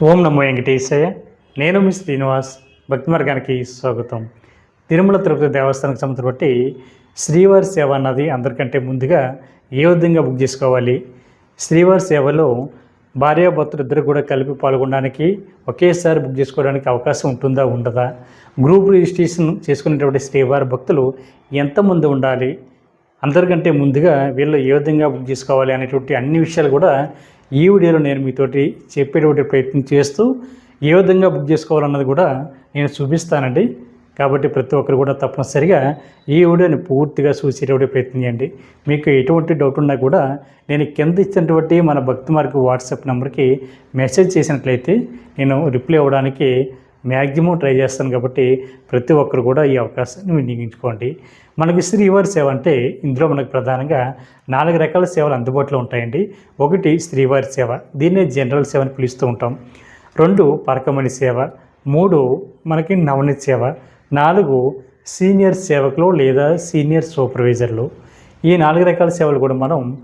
ఓం నమో వెంకటేశయ్య. నేను మీ శ్రీనివాస్. భక్తి మార్గానికి స్వాగతం. తిరుమల తిరుపతి దేవస్థానం సంబంధించి బట్టి శ్రీవారి సేవ అన్నది అందరికంటే ముందుగా ఏ విధంగా బుక్ చేసుకోవాలి? శ్రీవారి సేవలో భార్యాభర్తలు ఇద్దరు కూడా కలిపి పాల్గొనడానికి ఒకేసారి బుక్ చేసుకోవడానికి అవకాశం ఉంటుందా ఉండదా? గ్రూప్ రిజిస్ట్రేషన్ చేసుకునేటువంటి శ్రీవారి భక్తులు ఎంతమంది ఉండాలి? అందరికంటే ముందుగా వీళ్ళు ఏ విధంగా బుక్ చేసుకోవాలి అనేటువంటి అన్ని విషయాలు కూడా ఈ వీడియోలో నేను మీతోటి చెప్పేటువంటి ప్రయత్నం చేస్తూ ఏ విధంగా బుక్ చేసుకోవాలన్నది కూడా నేను చూపిస్తానండి. కాబట్టి ప్రతి ఒక్కరు కూడా తప్పనిసరిగా ఈ వీడియోని పూర్తిగా చూసేటువంటి ప్రయత్నం చేయండి. మీకు ఎటువంటి డౌట్ ఉన్నా కూడా నేను కింద ఇచ్చినటువంటి మన భక్తి మార్గ వాట్సాప్ నెంబర్కి మెసేజ్ చేసినట్లయితే నేను రిప్లై అవ్వడానికి మ్యాక్సిమం ట్రై చేస్తాను కాబట్టి ప్రతి ఒక్కరు కూడా ఈ అవకాశాన్ని వినియోగించుకోండి. మనకి శ్రీవారి సేవ అంటే ఇందులో మనకు ప్రధానంగా నాలుగు రకాల సేవలు అందుబాటులో ఉంటాయండి. ఒకటి శ్రీవారి సేవ దీన్నే జనరల్ సేవ అని పిలుస్తూ ఉంటాం. రెండు పరకమణి సేవ మూడు మనకి నవనీత్ సేవ నాలుగు సీనియర్ సేవకులు లేదా సీనియర్ సూపర్వైజర్లు. ఈ నాలుగు రకాల సేవలు కూడా మనం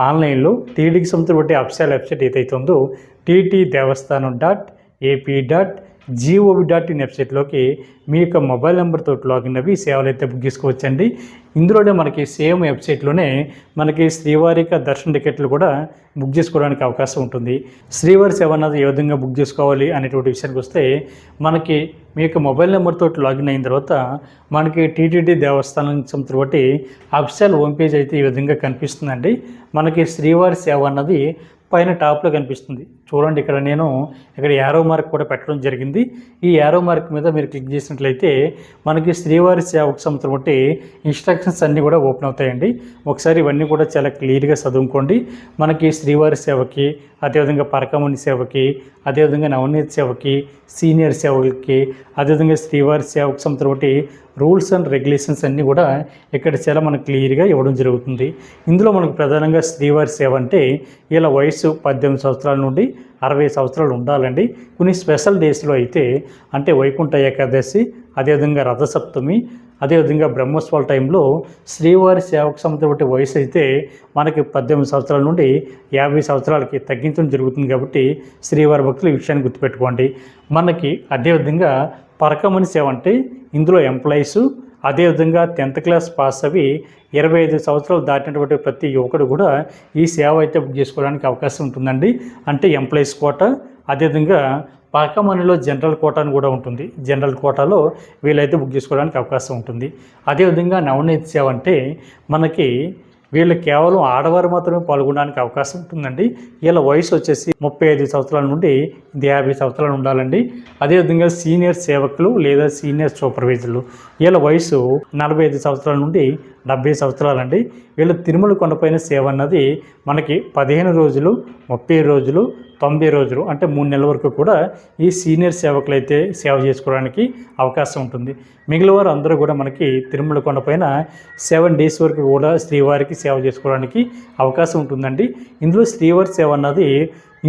ఆన్లైన్లో టీడీకి సంబంధించిన వెబ్సైట్ వెబ్సైట్ ఏదైతే ఉందో TT Devasthanam dot AP dot GOV dot in వెబ్సైట్లోకి మీ యొక్క మొబైల్ నెంబర్తో లాగిన్ అవి సేవలు అయితే బుక్ చేసుకోవచ్చండి. ఇందులోనే మనకి సేమ్ వెబ్సైట్లోనే మనకి శ్రీవారిక దర్శన టికెట్లు కూడా బుక్ చేసుకోవడానికి అవకాశం ఉంటుంది. శ్రీవారి సేవ అన్నది ఏ విధంగా బుక్ చేసుకోవాలి అనేటువంటి విషయానికి వస్తే మనకి మీ యొక్క మొబైల్ నెంబర్తో లాగిన్ అయిన తర్వాత మనకి టీటీడీ దేవస్థానం సంస్థ బట్టి అఫిషియల్ హోమ్ పేజ్ అయితే ఈ విధంగా కనిపిస్తుందండి. మనకి శ్రీవారి సేవ అన్నది పైన టాప్లో కనిపిస్తుంది. చూడండి ఇక్కడ నేను ఇక్కడ యారో మార్క్ కూడా పెట్టడం జరిగింది. ఈ యారో మార్క్ మీద మీరు క్లిక్ చేసినట్లయితే మనకి శ్రీవారి సేవకు సంవత్సరం బట్టి ఇన్స్ట్రక్షన్స్ అన్నీ కూడా ఓపెన్ అవుతాయండి. ఒకసారి ఇవన్నీ కూడా చాలా క్లియర్గా చదువుకోండి. మనకి శ్రీవారి సేవకి అదేవిధంగా పరకమణి సేవకి అదేవిధంగా నవనీత్ సేవకి సీనియర్ సేవలకి అదేవిధంగా శ్రీవారి సేవకు సంవత్సరం బట్టి రూల్స్ అండ్ రెగ్యులేషన్స్ అన్నీ కూడా ఇక్కడ చాలా మనకు క్లియర్గా ఇవ్వడం జరుగుతుంది. ఇందులో మనకు ప్రధానంగా శ్రీవారి సేవ అంటే ఇలా వయసు పద్దెనిమిది సంవత్సరాల నుండి అరవై సంవత్సరాలు ఉండాలండి. కొన్ని స్పెషల్ డేస్లో అయితే అంటే వైకుంఠ ఏకాదశి అదేవిధంగా రథసప్తమి అదేవిధంగా బ్రహ్మోత్సవాల టైంలో శ్రీవారి సేవకు సంబంధించిన వయసు అయితే మనకి పద్దెనిమిది సంవత్సరాల నుండి యాభై సంవత్సరాలకి తగ్గించడం జరుగుతుంది కాబట్టి శ్రీవారి భక్తులు ఈ విషయాన్ని గుర్తుపెట్టుకోండి. మనకి అదేవిధంగా పరకమని సేవ అంటే ఇందులో ఎంప్లాయీసు అదేవిధంగా టెన్త్ క్లాస్ పాస్ అవి ఇరవై ఐదు సంవత్సరాలు దాటినటువంటి ప్రతి యువకుడు కూడా ఈ సేవ అయితే బుక్ చేసుకోవడానికి అవకాశం ఉంటుందండి. అంటే ఎంప్లాయీస్ కోట అదేవిధంగా పాకమణిలో జనరల్ కోటా అని కూడా ఉంటుంది. జనరల్ కోటాలో వీళ్ళైతే బుక్ చేసుకోవడానికి అవకాశం ఉంటుంది. అదేవిధంగా నవనీత్ సేవ అంటే మనకి వీళ్ళు కేవలం ఆడవారు మాత్రమే పాల్గొనడానికి అవకాశం ఉంటుందండి. వీళ్ళ వయసు వచ్చేసి ముప్పై ఐదు సంవత్సరాల నుండి యాభై సంవత్సరాలు ఉండాలండి. అదేవిధంగా సీనియర్ సేవకులు లేదా సీనియర్ సూపర్వైజర్లు వీళ్ళ వయసు నలభై ఐదు సంవత్సరాల నుండి డెబ్బై సంవత్సరాలండి. వీళ్ళ తిరుమల కొండపైన సేవ అన్నది మనకి పదిహేను రోజులు ముప్పై రోజులు తొంభై రోజులు అంటే మూడు నెలల వరకు కూడా ఈ సీనియర్ సేవకులు అయితే సేవ చేసుకోవడానికి అవకాశం ఉంటుంది. మిగిలిన వారు అందరూ కూడా మనకి తిరుమల కొండపైన సెవెన్ డేస్ వరకు కూడా శ్రీవారికి సేవ చేసుకోవడానికి అవకాశం ఉంటుందండి. ఇందులో శ్రీవారి సేవ అన్నది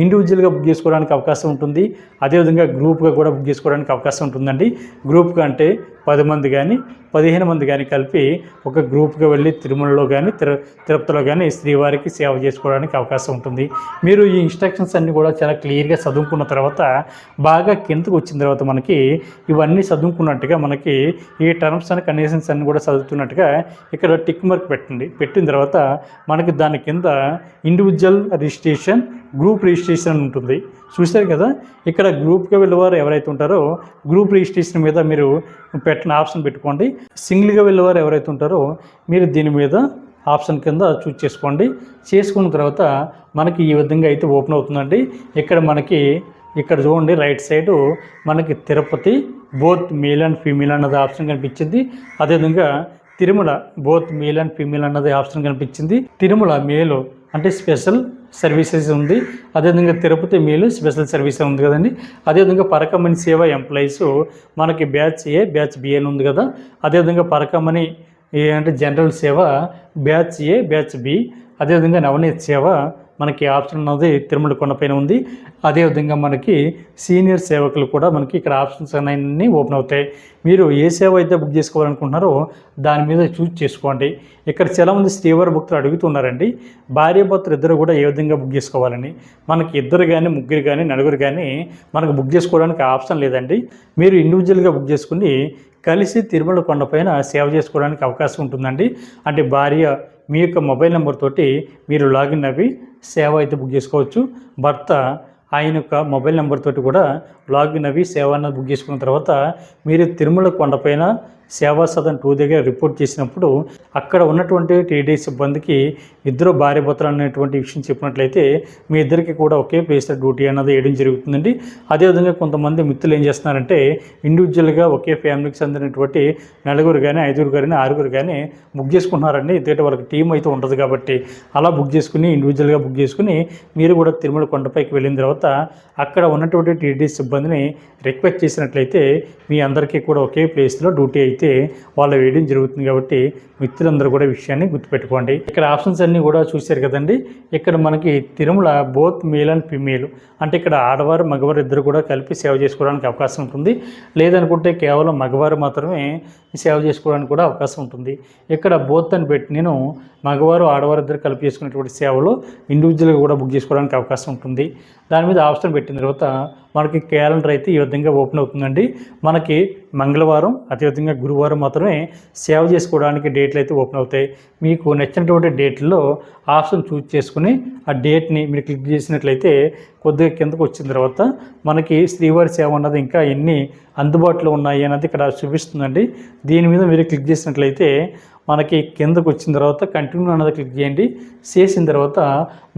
ఇండివిజువల్గా బుక్ చేసుకోవడానికి అవకాశం ఉంటుంది. అదేవిధంగా గ్రూప్గా కూడా బుక్ చేసుకోవడానికి అవకాశం ఉంటుందండి. గ్రూప్గా అంటే పది మంది కానీ పదిహేను మంది కానీ కలిపి ఒక గ్రూప్గా వెళ్ళి తిరుమలలో కానీ తిరు తిరుపతిలో కానీ శ్రీవారికి సేవ చేసుకోవడానికి అవకాశం ఉంటుంది. మీరు ఈ ఇన్స్ట్రక్షన్స్ అన్నీ కూడా చాలా క్లియర్గా చదువుకున్న తర్వాత బాగా కిందకు వచ్చిన తర్వాత మనకి ఇవన్నీ చదువుకున్నట్టుగా మనకి ఈ టర్మ్స్ అండ్ కండిషన్స్ అన్నీ కూడా చదువుతున్నట్టుగా ఇక్కడ టిక్ మార్క్ పెట్టండి. పెట్టిన తర్వాత మనకి దాని కింద ఇండివిజువల్ రిజిస్ట్రేషన్ గ్రూప్ రిజిస్ట్రేషన్ ఉంటుంది. చూశారు కదా? ఇక్కడ గ్రూప్గా వెళ్ళేవారు ఎవరైతే ఉంటారో గ్రూప్ రిజిస్ట్రేషన్ మీద మీరు పెట్టిన ఆప్షన్ పెట్టుకోండి. సింగిల్గా వెళ్ళేవారు ఎవరైతే ఉంటారో మీరు దీని మీద ఆప్షన్ కింద చూజ్ చేసుకోండి. చేసుకున్న తర్వాత మనకి ఈ విధంగా అయితే ఓపెన్ అవుతుందండి. ఇక్కడ మనకి ఇక్కడ చూడండి రైట్ సైడు మనకి Tirupati both male and female అన్నది ఆప్షన్ కనిపించింది. అదేవిధంగా Tirumala both male and female అన్నది ఆప్షన్ కనిపించింది. తిరుమల మేలు అంటే స్పెషల్ సర్వీసెస్ ఉంది. అదేవిధంగా తిరుపతి మీలు స్పెషల్ సర్వీస్ ఉంది కదండి. అదేవిధంగా పరకమణి సేవ ఎంప్లాయీస్ మనకి బ్యాచ్ ఏ బ్యాచ్ బి అని ఉంది కదా. అదేవిధంగా పరకమణి ఏ అంటే జనరల్ సేవ బ్యాచ్ ఏ బ్యాచ్ బి. అదేవిధంగా నవనీత్ సేవ మనకి ఆప్షన్ అనేది తిరుమల కొండపైన ఉంది. అదేవిధంగా మనకి సీనియర్ సేవకులు కూడా మనకి ఇక్కడ ఆప్షన్స్ అనేవి ఓపెన్ అవుతాయి. మీరు ఏ సేవ అయితే బుక్ చేసుకోవాలనుకుంటున్నారో దాని మీద చూస్ చేసుకోండి. ఇక్కడ చాలామంది శ్రీవారి భక్తులు అడుగుతున్నారండి భార్య భర్తలు ఇద్దరు కూడా ఏ విధంగా బుక్ చేసుకోవాలని. మనకి ఇద్దరు కానీ ముగ్గురు కానీ నలుగురు కానీ మనకు బుక్ చేసుకోవడానికి ఆప్షన్ లేదండి. మీరు ఇండివిజువల్గా బుక్ చేసుకుని కలిసి తిరుమల కొండపైన సేవ చేసుకోవడానికి అవకాశం ఉంటుందండి. అంటే భార్య మీ యొక్క మొబైల్ నెంబర్ తోటి మీరు లాగిన్ అవి సేవ అయితే బుక్ చేసుకోవచ్చు. భర్త ఆయన యొక్క మొబైల్ నెంబర్ తోటి కూడా లాగిన్ అవి సేవ అన్నది బుక్ చేసుకున్న తర్వాత మీరు తిరుమల కొండపైన సేవా సదన్ టూ దగ్గర రిపోర్ట్ చేసినప్పుడు అక్కడ ఉన్నటువంటి టీడీ సిబ్బందికి ఇద్దరు భార్య భర్తలు అనేటువంటి విషయం చెప్పినట్లయితే మీ ఇద్దరికి కూడా ఒకే ప్లేస్లో డ్యూటీ అన్నది వేయడం జరుగుతుందండి. అదేవిధంగా కొంతమంది మిత్రులు ఏం చేస్తున్నారంటే ఇండివిజువల్గా ఒకే ఫ్యామిలీకి చెందినటువంటి నలుగురు కానీ ఐదుగురు కానీ ఆరుగురు కానీ బుక్ చేసుకుంటున్నారండి. ఎందుకంటే వాళ్ళకి టీం అయితే ఉండదు కాబట్టి అలా బుక్ చేసుకుని ఇండివిజువల్గా బుక్ చేసుకుని మీరు కూడా తిరుమల కొండపైకి వెళ్ళిన తర్వాత అక్కడ ఉన్నటువంటి టీడీ సిబ్బందిని రిక్వెస్ట్ చేసినట్లయితే మీ అందరికీ కూడా ఒకే ప్లేస్లో డ్యూటీ అయితే వాళ్ళు వేయడం జరుగుతుంది కాబట్టి మిత్రులందరూ కూడా విషయాన్ని గుర్తుపెట్టుకోండి. ఇక్కడ ఆప్షన్స్ అన్నీ కూడా చూశారు కదండి. ఇక్కడ మనకి Tirumala both male and female. అంటే ఇక్కడ ఆడవారు మగవారు ఇద్దరు కూడా కలిపి సేవ చేసుకోవడానికి అవకాశం ఉంటుంది. లేదనుకుంటే కేవలం మగవారు మాత్రమే సేవ చేసుకోవడానికి కూడా అవకాశం ఉంటుంది. ఇక్కడ బోత్ అని పెట్టి నేను మగవారు ఆడవారు ఇద్దరు కలిపి చేసుకునేటువంటి సేవలు ఇండివిజువల్గా కూడా బుక్ చేసుకోవడానికి అవకాశం ఉంటుంది. దాని మీద ఆప్షన్ పెట్టిన తర్వాత మనకి క్యాలెండర్ అయితే ఈ విధంగా ఓపెన్ అవుతుందండి. మనకి మంగళవారం అదేవిధంగా గురువారం మాత్రమే సేవ చేసుకోవడానికి డేట్లు అయితే ఓపెన్ అవుతాయి. మీకు నచ్చినటువంటి డేట్లో ఆప్షన్ చూజ్ చేసుకుని ఆ డేట్ని మీరు క్లిక్ చేసినట్లయితే కొద్దిగా కిందకు వచ్చిన తర్వాత మనకి శ్రీవారి సేవ అన్నది ఇంకా ఎన్ని అందుబాటులో ఉన్నాయి అన్నది ఇక్కడ చూపిస్తుందండి. దీని మీద మీరు క్లిక్ చేసినట్లయితే మనకి కిందకు వచ్చిన తర్వాత కంటిన్యూ అన్నది క్లిక్ చేయండి. చేసిన తర్వాత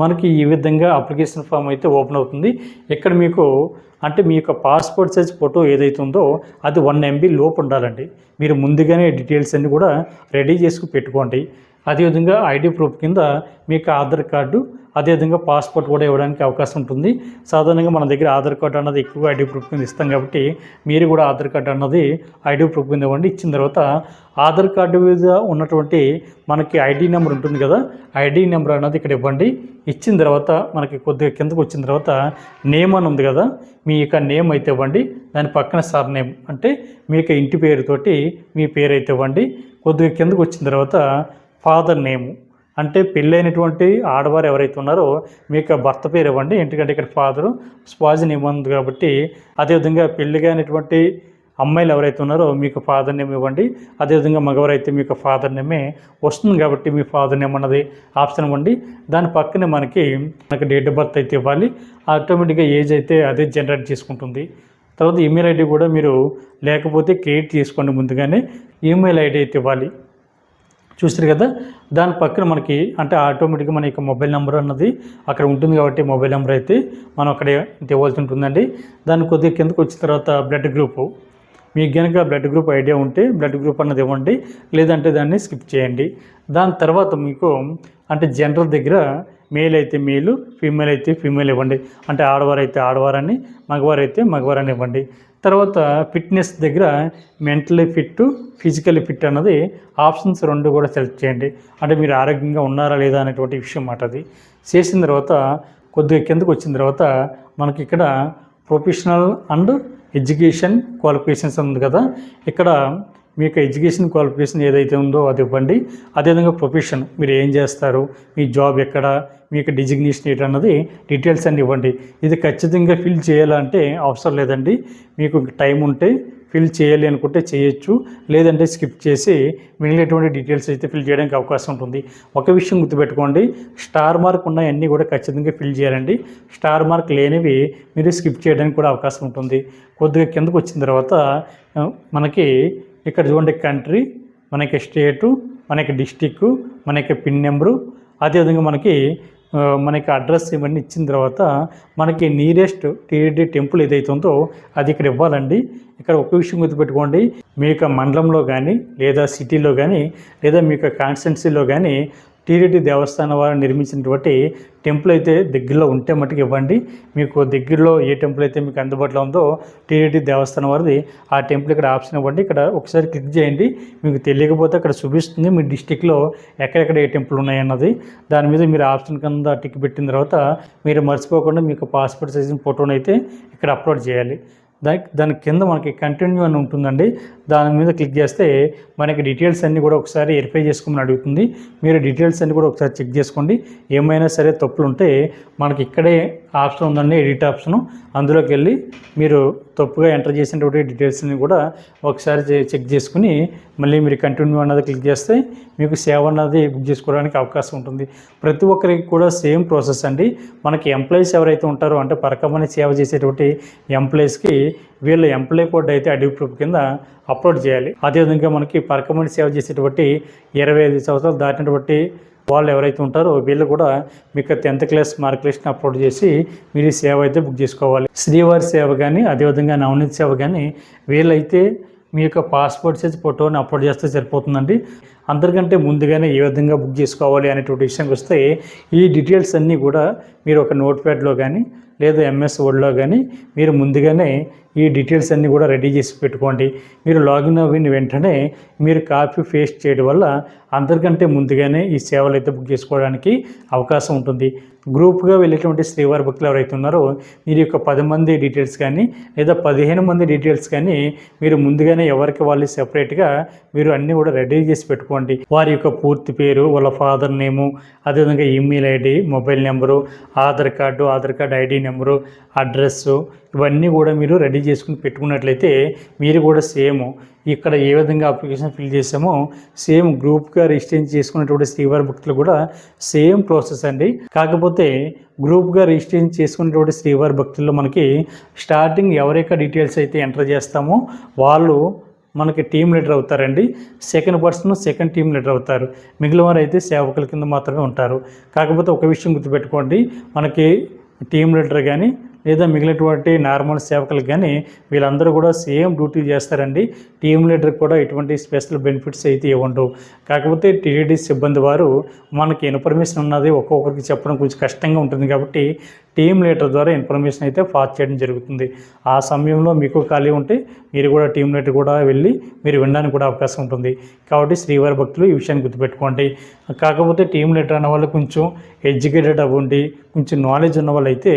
మనకి ఈ విధంగా అప్లికేషన్ ఫామ్ అయితే ఓపెన్ అవుతుంది. ఇక్కడ మీకు అంటే మీ యొక్క పాస్పోర్ట్ సైజ్ ఫోటో ఏదైతే ఉందో అది వన్ ఎంబీ లోపు ఉండాలండి. మీరు ముందుగానే డీటెయిల్స్ అన్నీ కూడా రెడీ చేసుకుని పెట్టుకోండి. అదేవిధంగా ఐడి ప్రూఫ్ కింద మీకు ఆధార్ కార్డు అదేవిధంగా పాస్పోర్ట్ కూడా ఇవ్వడానికి అవకాశం ఉంటుంది. సాధారణంగా మన దగ్గర ఆధార్ కార్డు అన్నది ఎక్కువ ఐడి ప్రూఫ్ కింద ఇస్తాం కాబట్టి మీరు కూడా ఆధార్ కార్డు అన్నది ఐడి ప్రూఫ్ కింద ఇవ్వండి. ఇచ్చిన తర్వాత ఆధార్ కార్డు మీద ఉన్నటువంటి మనకి ఐడి నెంబర్ ఉంటుంది కదా ఐడి నెంబర్ అన్నది ఇక్కడ ఇవ్వండి. ఇచ్చిన తర్వాత మనకి కొద్దిగా కిందకు వచ్చిన తర్వాత నేమ్ అని ఉంది కదా మీ యొక్క నేమ్ అయితే ఇవ్వండి. దాని పక్కన సార్ నేమ్ అంటే మీ యొక్క ఇంటి పేరుతోటి మీ పేరు అయితే ఇవ్వండి. కొద్దిగా కిందకు వచ్చిన తర్వాత ఫాదర్ నేము అంటే పెళ్ళైనటువంటి ఆడవారు ఎవరైతే ఉన్నారో మీ యొక్క భర్త పేరు ఇవ్వండి. ఎందుకంటే ఇక్కడ ఫాదరు స్పాజ్ నేమ్ ఉంది కాబట్టి అదేవిధంగా పెళ్ళి కానిటువంటి అమ్మాయిలు ఎవరైతే ఉన్నారో మీకు ఫాదర్ నేమ్ ఇవ్వండి. అదేవిధంగా మగవారైతే మీకు ఫాదర్ నేమే వస్తుంది కాబట్టి మీ ఫాదర్ నేమ్ అన్నది ఆప్షన్ ఇవ్వండి. దాని పక్కనే మనకి మనకి డేట్ ఆఫ్ బర్త్ అయితే ఇవ్వాలి. ఆటోమేటిక్గా ఏజ్ అయితే అదే జనరేట్ చేసుకుంటుంది. తర్వాత ఈమెయిల్ ఐడి కూడా మీరు లేకపోతే క్రియేట్ చేసుకోండి ముందుగానే. ఈమెయిల్ ఐడి అయితే ఇవ్వాలి. చూస్తారు కదా. దాని పక్కన మనకి అంటే ఆటోమేటిక్గా మన యొక్క మొబైల్ నెంబర్ అన్నది అక్కడ ఉంటుంది కాబట్టి మొబైల్ నెంబర్ అయితే మనం అక్కడే ఇవ్వాల్సి ఉంటుందండి. దాని కొద్దిగా కిందకు వచ్చిన తర్వాత బ్లడ్ గ్రూపు. మీకు కనుక బ్లడ్ గ్రూప్ ఐడియా ఉంటే బ్లడ్ గ్రూప్ అన్నది ఇవ్వండి. లేదంటే దాన్ని స్కిప్ చేయండి. దాని తర్వాత మీకు అంటే జనరల్ దగ్గర మేల్ అయితే మేలు ఫీమేల్ అయితే ఫీమేల్ ఇవ్వండి. అంటే ఆడవారు అయితే ఆడవారని మగవారు అయితే మగవారని ఇవ్వండి. తర్వాత ఫిట్నెస్ దగ్గర మెంటలీ ఫిట్ ఫిజికలీ ఫిట్ అన్నది ఆప్షన్స్ రెండు కూడా సెలెక్ట్ చేయండి. అంటే మీరు ఆరోగ్యంగా ఉన్నారా లేదా అనేటువంటి విషయం మాట అది. చేసిన తర్వాత కొద్దిగా కిందకు వచ్చిన తర్వాత మనకి ఇక్కడ ప్రొఫెషనల్ అండ్ ఎడ్యుకేషన్ క్వాలిఫికేషన్స్ ఉంది కదా. ఇక్కడ మీ యొక్క ఎడ్యుకేషన్ క్వాలిఫికేషన్ ఏదైతే ఉందో అది ఇవ్వండి. అదేవిధంగా ప్రొఫెషన్ మీరు ఏం చేస్తారు మీ జాబ్ ఎక్కడ మీ యొక్క డిజిగ్నేషన్ ఏంటి అన్నది డీటెయిల్స్ అన్ని ఇవ్వండి. ఇది ఖచ్చితంగా ఫిల్ చేయాలంటే అవసరం లేదండి. మీకు టైం ఉంటే ఫిల్ చేయాలి అనుకుంటే చేయొచ్చు. లేదంటే స్కిప్ చేసి మిగిలినటువంటి డీటెయిల్స్ అయితే ఫిల్ చేయడానికి అవకాశం ఉంటుంది. ఒక విషయం గుర్తుపెట్టుకోండి. స్టార్ మార్క్ ఉన్నవన్నీ కూడా ఖచ్చితంగా ఫిల్ చేయాలండి. స్టార్ మార్క్ లేనివి మీరు స్కిప్ చేయడానికి కూడా అవకాశం ఉంటుంది. కొద్దిగా కిందకు వచ్చిన తర్వాత మనకి ఇక్కడ చూడండి కంట్రీ మనకి స్టేటు మనకి డిస్టిక్ మనకి పిన్ నెంబరు. అదేవిధంగా మనకి మనకి అడ్రస్ ఇవన్నీ ఇచ్చిన తర్వాత మనకి నియరెస్ట్ టీడీ టెంపుల్ ఏదైతే ఉందో అది ఇక్కడ ఇవ్వాలండి. ఇక్కడ ఒక విషయం గుర్తుపెట్టుకోండి. మీ యొక్క మండలంలో కానీ లేదా సిటీలో కానీ లేదా మీ యొక్క కాన్స్టిట్యున్సీలో కానీ టీడీటీ దేవస్థానం వారు నిర్మించినటువంటి టెంపుల్ అయితే దగ్గరలో ఉంటే మట్టుకు ఇవ్వండి. మీకు దగ్గరలో ఏ టెంపుల్ అయితే మీకు అందుబాటులో ఉందో టీడీటీ దేవస్థానం వారిది ఆ టెంపుల్ ఇక్కడ ఆప్షన్ ఇవ్వండి. ఇక్కడ ఒకసారి క్లిక్ చేయండి. మీకు తెలియకపోతే అక్కడ చూపిస్తుంది. మీ డిస్టిక్లో ఎక్కడెక్కడ ఏ టెంపుల్ ఉన్నాయన్నది. దాని మీద మీరు ఆప్షన్ కింద టిక్ పెట్టిన తర్వాత మీరు మర్చిపోకుండా మీకు పాస్పోర్ట్ సైజ్ ఫోటోని అయితే ఇక్కడ అప్లోడ్ చేయాలి. దాని దాని కింద మనకి కంటిన్యూ అని ఉంటుందండి. దాని మీద క్లిక్ చేస్తే మనకి డీటెయిల్స్ అన్నీ కూడా ఒకసారి వెరిఫై చేసుకోమని అడుగుతుంది. మీరు డీటెయిల్స్ అన్నీ కూడా ఒకసారి చెక్ చేసుకోండి. ఏమైనా సరే తప్పులు ఉంటే మనకి ఇక్కడే ఆప్షన్ ఉందండి ఎడిట్ ఆప్షను అందులోకి వెళ్ళి మీరు తప్పుగా ఎంటర్ చేసినటువంటి డీటెయిల్స్ని కూడా ఒకసారి చెక్ చేసుకుని మళ్ళీ మీరు కంటిన్యూ అన్నది క్లిక్ చేస్తే మీకు సేవ అన్నది బుక్ చేసుకోవడానికి అవకాశం ఉంటుంది. ప్రతి ఒక్కరికి కూడా సేమ్ ప్రాసెస్ అండి. మనకి ఎంప్లాయీస్ ఎవరైతే ఉంటారో అంటే పరకమని సేవ చేసేటువంటి ఎంప్లాయీస్కి వీళ్ళ ఎంప్లాయీ కోడ్ అయితే అడిగి ప్రూఫ్ కింద అప్లోడ్ చేయాలి. అదేవిధంగా మనకి పరకమని సేవ చేసేటువంటి ఇరవై ఐదు సంవత్సరాలు దాటినటువంటి వాళ్ళు ఎవరైతే ఉంటారో వీళ్ళు కూడా మీకు టెన్త్ క్లాస్ మార్క్ లిస్ట్ని అప్లోడ్ చేసి మీరు ఈ సేవ అయితే బుక్ చేసుకోవాలి. శ్రీవారి సేవ కానీ అదేవిధంగా నవనీతి సేవ కానీ వీళ్ళైతే మీ యొక్క పాస్పోర్ట్ సైజ్ ఫోటోని అప్లోడ్ చేస్తే సరిపోతుందండి. అందరికంటే ముందుగానే ఏ విధంగా బుక్ చేసుకోవాలి అనేటువంటి విషయానికి వస్తే ఈ డీటెయిల్స్ అన్నీ కూడా మీరు ఒక నోట్ ప్యాడ్లో కానీ లేదా ఎంఎస్ వర్డ్లో కానీ మీరు ముందుగానే ఈ డీటెయిల్స్ అన్నీ కూడా రెడీ చేసి పెట్టుకోండి. మీరు లాగిన్ అయిన వెంటనే మీరు కాపీ పేస్ట్ చేయడం వల్ల అందరికంటే ముందుగానే ఈ సేవలు అయితే బుక్ చేసుకోవడానికి అవకాశం ఉంటుంది. గ్రూప్గా వెళ్ళేటువంటి శ్రీవారి భక్తులు ఎవరైతే ఉన్నారో మీరు యొక్క పది మంది డీటెయిల్స్ కానీ లేదా పదిహేను మంది డీటెయిల్స్ కానీ మీరు ముందుగానే ఎవరికి వాళ్ళు సెపరేట్గా మీరు అన్నీ కూడా రెడీ చేసి పెట్టుకోండి. వారి యొక్క పూర్తి పేరు వాళ్ళ ఫాదర్ నేము అదేవిధంగా email ID mobile number Aadhaar card Aadhaar card ID number address ఇవన్నీ కూడా మీరు రెడీ చేసుకుని పెట్టుకున్నట్లయితే మీరు కూడా సేమ్ ఇక్కడ ఏ విధంగా అప్లికేషన్ ఫిల్ చేసామో సేమ్ గ్రూప్గా రిజిస్టర్ చేసుకున్నటువంటి శ్రీవారి భక్తులు కూడా సేమ్ ప్రాసెస్ అండి. కాకపోతే గ్రూప్గా రిజిస్టర్ చేసుకున్నటువంటి శ్రీవారి భక్తుల్లో మనకి స్టార్టింగ్ ఎవరి డీటెయిల్స్ అయితే ఎంటర్ చేస్తామో వాళ్ళు మనకి టీం లీడర్ అవుతారండి. Second person second team leader అవుతారు. మిగిలిన వారు అయితే సేవకుల కింద మాత్రమే ఉంటారు. కాకపోతే ఒక విషయం గుర్తుపెట్టుకోండి. మనకి టీం లీడర్ కానీ లేదా మిగిలినటువంటి నార్మల్ సేవకులకు కానీ వీళ్ళందరూ కూడా సేమ్ డ్యూటీ చేస్తారండి. టీమ్ లీడర్కి కూడా ఎటువంటి స్పెషల్ బెనిఫిట్స్ అయితే ఇవ్వండు. కాకపోతే టీడీడీ సిబ్బంది వారు మనకి ఇన్ఫర్మేషన్ ఉన్నది ఒక్కొక్కరికి చెప్పడం కొంచెం కష్టంగా ఉంటుంది కాబట్టి టీమ్ లీడర్ ద్వారా ఇన్ఫర్మేషన్ అయితే పాస్ చేయడం జరుగుతుంది. ఆ సమయంలో మీకు ఖాళీ ఉంటే మీరు కూడా టీం లీడర్ కూడా వెళ్ళి మీరు వినడానికి కూడా అవకాశం ఉంటుంది. కాబట్టి శ్రీవారి భక్తులు ఈ విషయాన్ని గుర్తుపెట్టుకోండి. కాకపోతే టీం లీడర్ అన్న వాళ్ళు కొంచెం ఎడ్యుకేటెడ్ అవ్వండి కొంచెం నాలెడ్జ్ ఉన్న వాళ్ళు అయితే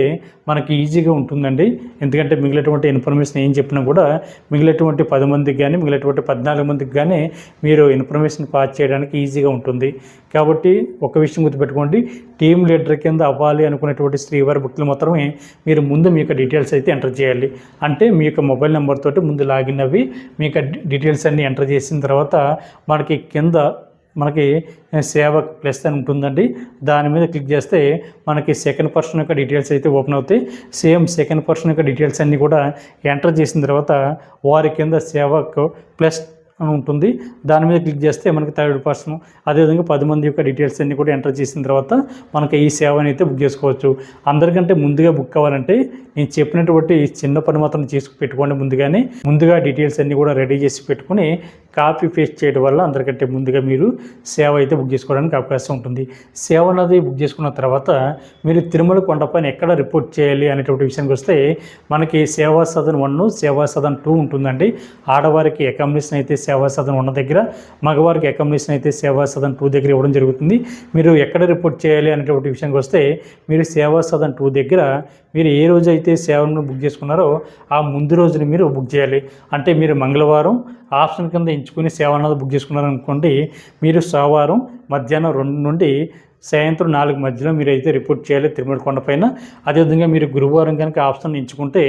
మనకి ఈజీగా ఉంటుందండి. ఎందుకంటే మిగిలినటువంటి ఇన్ఫర్మేషన్ ఏం చెప్పినా కూడా మిగిలినటువంటి పది మందికి కానీ మిగిలినటువంటి పద్నాలుగు మందికి కానీ మీరు ఇన్ఫర్మేషన్ పాస్ చేయడానికి ఈజీగా ఉంటుంది. కాబట్టి ఒక విషయం గుర్తుపెట్టుకోండి. టీమ్ లీడర్ కింద అవ్వాలి అనుకునేటువంటి శ్రీవారి భక్తులు మాత్రమే మీరు ముందు మీ యొక్క డీటెయిల్స్ అయితే ఎంటర్ చేయాలి. అంటే మీ యొక్క మొబైల్ నెంబర్ తోటి ముందు లాగిన్ అవి మీ యొక్క డీటెయిల్స్ అన్నీ ఎంటర్ చేసిన తర్వాత మనకి కింద మనకి సేవ ప్లస్ అని ఉంటుందండి. దాని మీద క్లిక్ చేస్తే మనకి సెకండ్ పర్సన్ యొక్క డీటెయిల్స్ అయితే ఓపెన్ అవుతాయి. సేమ్ సెకండ్ పర్సన్ యొక్క డీటెయిల్స్ అన్నీ కూడా ఎంటర్ చేసిన తర్వాత వారి కింద సేవకు ప్లస్ అని ఉంటుంది. దాని మీద క్లిక్ చేస్తే మనకి థర్డ్ పర్సన్ అదేవిధంగా పది మంది యొక్క డీటెయిల్స్ అన్ని కూడా ఎంటర్ చేసిన తర్వాత మనకి ఈ సేవని అయితే బుక్ చేసుకోవచ్చు. అందరికంటే ముందుగా బుక్ కావాలంటే నేను చెప్పినటువంటి చిన్న పని మాత్రం చేసుకు పెట్టుకోండి ముందుగానే. ముందుగా డీటెయిల్స్ అన్ని కూడా రెడీ చేసి పెట్టుకుని కాపీ పేస్ట్ చేయడం వల్ల అందరికంటే ముందుగా మీరు సేవ అయితే బుక్ చేసుకోవడానికి అవకాశం ఉంటుంది. సేవ అనేది బుక్ చేసుకున్న తర్వాత మీరు తిరుమల కొండపైన ఎక్కడ రిపోర్ట్ చేయాలి అనేటువంటి విషయానికి వస్తే మనకి సేవా సదన్ వన్ సేవా సదన్ టూ ఉంటుందండి. ఆడవారికి అకామిడేషన్ అయితే సేవా సదన్ ఉన్న దగ్గర మగవారికి అకామిడేషన్ అయితే సేవా సదన్ టూ దగ్గర ఇవ్వడం జరుగుతుంది. మీరు ఎక్కడ రిపోర్ట్ చేయాలి అనేటువంటి విషయానికి వస్తే మీరు సేవా సదన్ టూ దగ్గర మీరు ఏ రోజు అయితే సేవను బుక్ చేసుకున్నారో ఆ ముందు రోజున మీరు బుక్ చేయాలి. అంటే మీరు మంగళవారం ఆప్షన్ కింద ఎంచుకుని సేవ అన్నది బుక్ చేసుకున్నారనుకోండి మీరు సోమవారం మధ్యాహ్నం రెండు నుండి సాయంత్రం నాలుగు మధ్యలో మీరు అయితే రిపోర్ట్ చేయాలి తిరుమల కొండపైన అదేవిధంగా మీరు గురువారం కనుక ఆప్షన్ ఎంచుకుంటే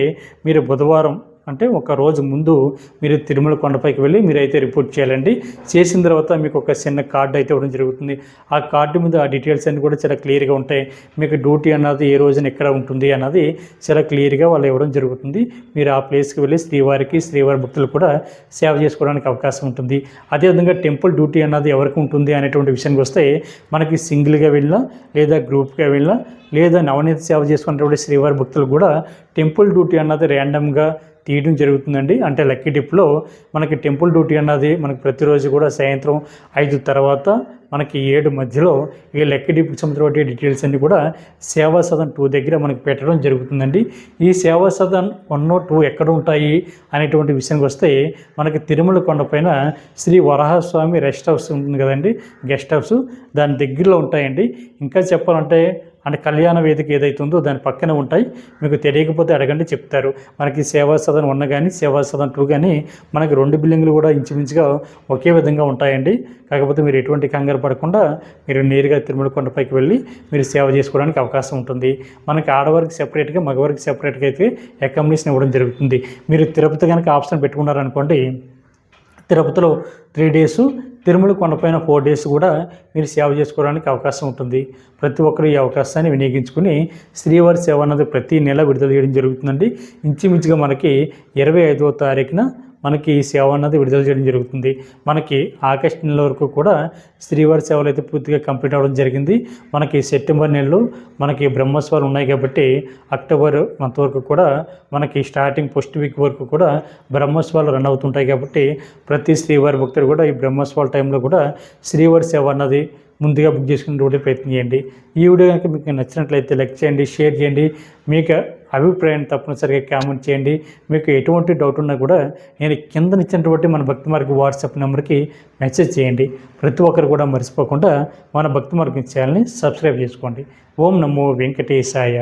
మీరు బుధవారం అంటే ఒక రోజు ముందు మీరు తిరుమల కొండపైకి వెళ్ళి మీరు అయితే రిపోర్ట్ చేయాలండి. చేసిన తర్వాత మీకు ఒక చిన్న కార్డు అయితే ఇవ్వడం జరుగుతుంది. ఆ కార్డు మీద ఆ డీటెయిల్స్ అన్ని కూడా చాలా క్లియర్గా ఉంటాయి. మీకు డ్యూటీ అన్నది ఏ రోజున ఎక్కడ ఉంటుంది అన్నది చాలా క్లియర్గా వాళ్ళు ఇవ్వడం జరుగుతుంది. మీరు ఆ ప్లేస్కి వెళ్ళి శ్రీవారికి శ్రీవారి భక్తులు కూడా సేవ చేసుకోవడానికి అవకాశం ఉంటుంది. అదేవిధంగా టెంపుల్ డ్యూటీ అన్నది ఎవరికి ఉంటుంది అనేటువంటి విషయానికి వస్తే మనకి సింగిల్గా వెళ్ళినా లేదా గ్రూప్గా వెళ్ళినా లేదా నవనీత సేవ చేసుకున్నటువంటి శ్రీవారి భక్తులు కూడా టెంపుల్ డ్యూటీ అన్నది ర్యాండమ్గా తీయడం జరుగుతుందండి. అంటే లక్కీ డిప్లో మనకి టెంపుల్ డ్యూటీ అన్నది మనకి ప్రతిరోజు కూడా సాయంత్రం ఐదు తర్వాత మనకి ఏడు మధ్యలో ఈ లెక్క డిప్కి సంబంధించిన డీటెయిల్స్ అన్నీ కూడా సేవా సదన్ టూ దగ్గర మనకి పెట్టడం జరుగుతుందండి. ఈ సేవా సదన్ వన్ టూ ఎక్కడ ఉంటాయి అనేటువంటి విషయానికి వస్తే మనకి తిరుమల కొండపైన శ్రీ వరాహస్వామి రెస్ట్ హౌస్ ఉంటుంది కదండి. గెస్ట్ హౌస్ దాని దగ్గరలో ఉంటాయండి. ఇంకా చెప్పాలంటే అంటే కళ్యాణ వేదిక ఏదైతే ఉందో దాని పక్కన ఉంటాయి. మీకు తెలియకపోతే అడగండి చెప్తారు. మనకి సేవా సదన్ వన్ కానీ సేవా సదన్ టూ కానీ మనకి రెండు బిల్డింగ్లు కూడా ఇంచుమించుగా ఒకే విధంగా ఉంటాయండి. కాకపోతే మీరు ఎటువంటి కంగారు పడకుండా మీరు నేరుగా తిరుమల కొండపైకి వెళ్ళి మీరు సేవ చేసుకోవడానికి అవకాశం ఉంటుంది. మనకి ఆడవారికి సెపరేట్గా మగవారికి సెపరేట్గా అయితే అకామిడేషన్ ఇవ్వడం జరుగుతుంది. మీరు తిరుపతి కనుక ఆప్షన్ పెట్టుకున్నారనుకోండి తిరుపతిలో త్రీ డేసు తిరుమల కొండపైన ఫోర్ డేస్ కూడా మీరు సేవ చేసుకోవడానికి అవకాశం ఉంటుంది. ప్రతి ఒక్కరు ఈ అవకాశాన్ని వినియోగించుకుని శ్రీవారి సేవ అన్నది ప్రతి నెల విడుదల చేయడం జరుగుతుందండి. ఇంచుమించుగా మనకి ఇరవై ఐదవ తారీఖున మనకి ఈ సేవ అన్నది విడుదల చేయడం జరుగుతుంది. మనకి ఆగస్ట్ నెల వరకు కూడా శ్రీవారి సేవలు అయితే పూర్తిగా కంప్లీట్ అవ్వడం జరిగింది. మనకి సెప్టెంబర్ నెలలో మనకి బ్రహ్మోత్సవాలు ఉన్నాయి కాబట్టి అక్టోబర్ మంత్ వరకు కూడా మనకి స్టార్టింగ్ ఫస్ట్ వీక్ వరకు కూడా బ్రహ్మోత్సవాలు రన్ అవుతుంటాయి కాబట్టి ప్రతి శ్రీవారి భక్తుడు కూడా ఈ బ్రహ్మోత్సవాల టైంలో కూడా శ్రీవారి సేవ అన్నది ముందుగా బుక్ చేసుకునేటువంటి ప్రయత్నం చేయండి. ఈ వీడియో కనుక మీకు నచ్చినట్లయితే లైక్ చేయండి షేర్ చేయండి. మీకు అభిప్రాయాన్ని తప్పనిసరిగా కామెంట్ చేయండి. మీకు ఎటువంటి డౌట్ ఉన్నా కూడా నేను కింద ఇచ్చినటువంటి మన భక్తి మార్గ వాట్సాప్ నెంబర్కి మెసేజ్ చేయండి. ప్రతి ఒక్కరు కూడా మర్చిపోకుండా మన భక్తి మార్గం ఛానల్ని సబ్స్క్రైబ్ చేసుకోండి. ఓం నమో వెంకటేశాయ.